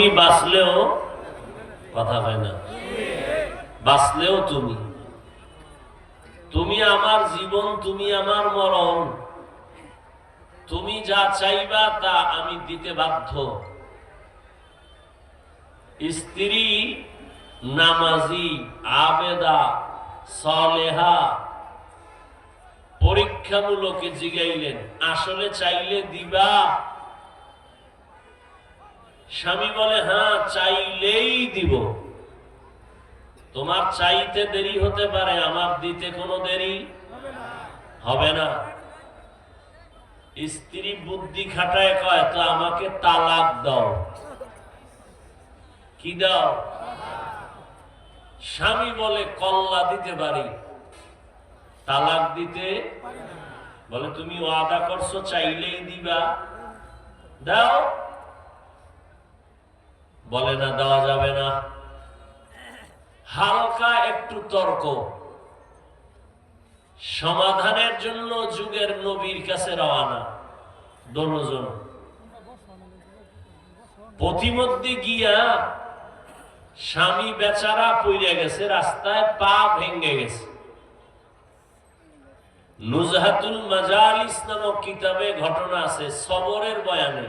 তুমি বাঁচলেও কথা হয় না। বাঁচলেও তুমি। তুমি আমার জীবন, তুমি আমার মরণ। তুমি যা চাইবা তা আমি দিতে বাধ্য। স্ত্রী, নামাজি, আবেদা, সলেহা, পরীক্ষামূলকে জিগাইলেন। আসলে চাইলে দিবা। স্বামী বলে হ্যাঁ চাইলেই দিব। তোমার চাইতে দেরি হতে পারে, আমার দিতে কোনো দেরি হবে না। স্ত্রী বুদ্ধি খাটায় কয়, তো আমাকে তালাক দাও। কি দাও? স্বামী বলে, কল্লা দিতে পারি। তালাক দিতে বলে, তুমি ওয়াদা করছ, চাইলেই দিবা। দাও। বলে না, দেওয়া যাবে না। হালকা একটু তর্ক। সমাধানের জন্য যুগের নবীর কাছে রওয়ানা দনোজন। পথিমধ্যে গিয়া স্বামী বেচারা পইরে গেছে, রাস্তায় পা ভেঙে গেছে। নুজহাতুল মাজালিস নামক কিতাবে ঘটনা আছে, সবরের বয়ানে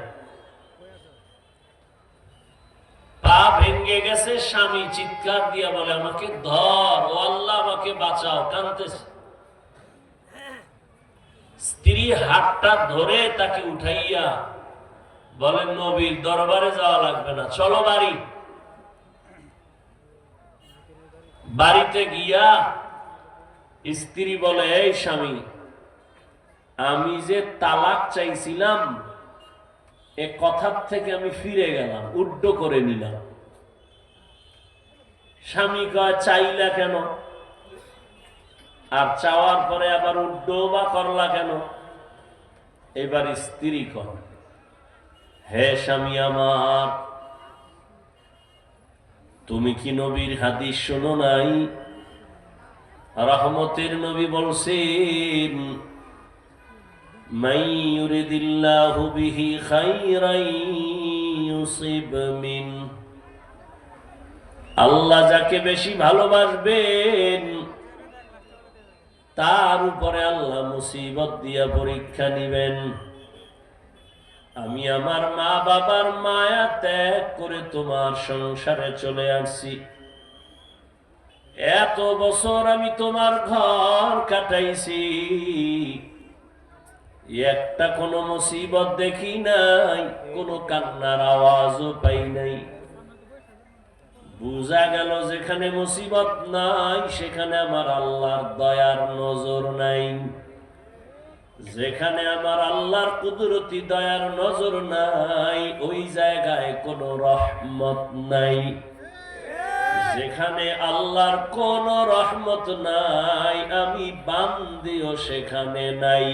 পা ভেঙে গেছে, স্বামী চিৎকার দিয়া বলে, আমাকে ধর, ও আল্লাহ আমাকে বাঁচাও কানতেছে। স্ত্রী হাতটা ধরে তাকে উঠাইয়া বলেন নবীর দরবারে যাওয়া লাগবে না, চলো বাড়ি। বাড়িতে গিয়া স্ত্রী বলে, এই স্বামী, আমি যে তালাক চাইছিলাম, এ কথার থেকে আমি ফিরে গেলাম, উড্ড করে নিলাম। স্বামী কয় চাইলা কেন আর চাওয়ার পরে আবার উড্ড বা করলা কেন এবার স্ত্রী কর হে স্বামী আমার তুমি কি নবীর হাদিস শোনো নাই রহমতের নবী বলছেন من يرد الله به خيرا يصب منه আল্লাহ যাকে বেশি ভালোবাসবেন, তার উপরে আল্লাহ মুসিবত দিয়া পরীক্ষা নিবেন। আমি আমার মা বাবার মায়া ত্যাগ করে তোমার সংসারে চলে আসছি। এত বছর আমি তোমার ঘর কাটাইছি। একটা কোনো মুসিবত দেখি নাই, কোনো কান্নার আওয়াজও পাই নাই। বুঝা গেল যেখানে মুসিবত নাই, সেখানে আমার আল্লাহর দয়ার নজর নাই। যেখানে আমার আল্লাহর কুদরতি দয়ার নজর নাই, ওই জায়গায় কোনো রহমত নাই। যেখানে আল্লাহর কোন রহমত নাই, আমি বান্দিও সেখানে নাই।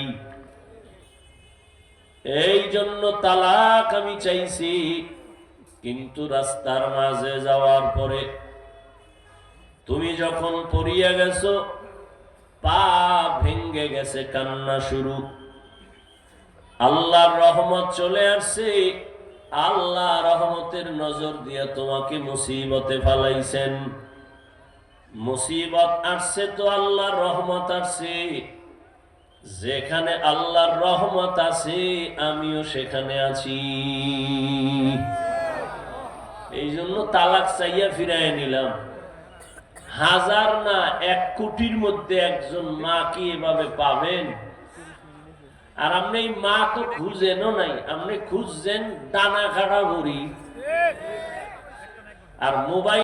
এই জন্য তালাক আমি চাইছি কিন্তু রাস্তার মাঝে যাওয়ার পরে তুমি যখন পড়িয়া গেছো, পা ভেঙ্গে গেছে, কান্না শুরু। আল্লাহর রহমত চলে আসছে, আল্লাহ রহমতের নজর দিয়ে তোমাকে মুসিবতে ফালাইছেন। মুসিবত আসছে তো আল্লাহর রহমত আসছে। যেখানে আল্লাহর রহমত আছে, আমিও সেখানে আছি। এই জন্য তালাক চাইয়া ফিরাই নিলাম। হাজার না এক কোটির মধ্যে একজন মা কি এভাবে পাবেন? আর আপনি এই মা তো খুঁজেনও নাই। আপনি খুঁজছেন, দানা কাটা ভরি। আর মোবাইল